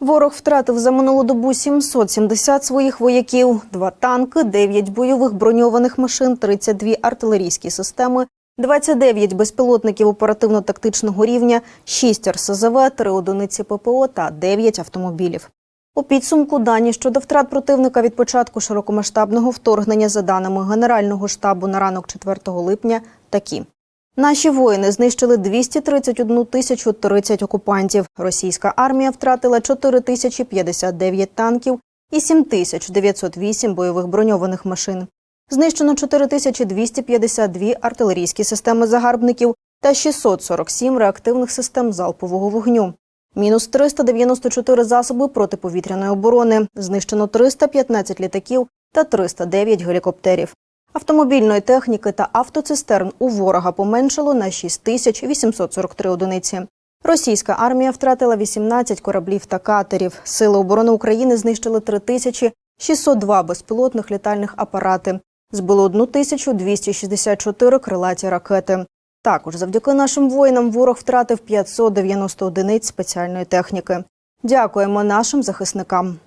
Ворог втратив за минулу добу 770 своїх вояків, два танки, 9 бойових броньованих машин, 32 артилерійські системи, 29 безпілотників оперативно-тактичного рівня, 6 РСЗВ, 3 одиниці ППО та 9 автомобілів. У підсумку дані щодо втрат противника від початку широкомасштабного вторгнення, за даними Генерального штабу на ранок 4 липня, такі. Наші воїни знищили 231 тисячу 30 окупантів. Російська армія втратила 4 тисячі 59 танків і 7 тисяч 908 бойових броньованих машин. Знищено 4 тисячі 252 артилерійські системи загарбників та 647 реактивних систем залпового вогню. Мінус 394 засоби протиповітряної оборони. Знищено 315 літаків та 309 гелікоптерів. Автомобільної техніки та автоцистерн у ворога поменшало на 6843 одиниці. Російська армія втратила 18 кораблів та катерів. Сили оборони України знищили 3602 безпілотних літальних апарати. Збило 1264 крилаті ракети. Також завдяки нашим воїнам ворог втратив 590 одиниць спеціальної техніки. Дякуємо нашим захисникам.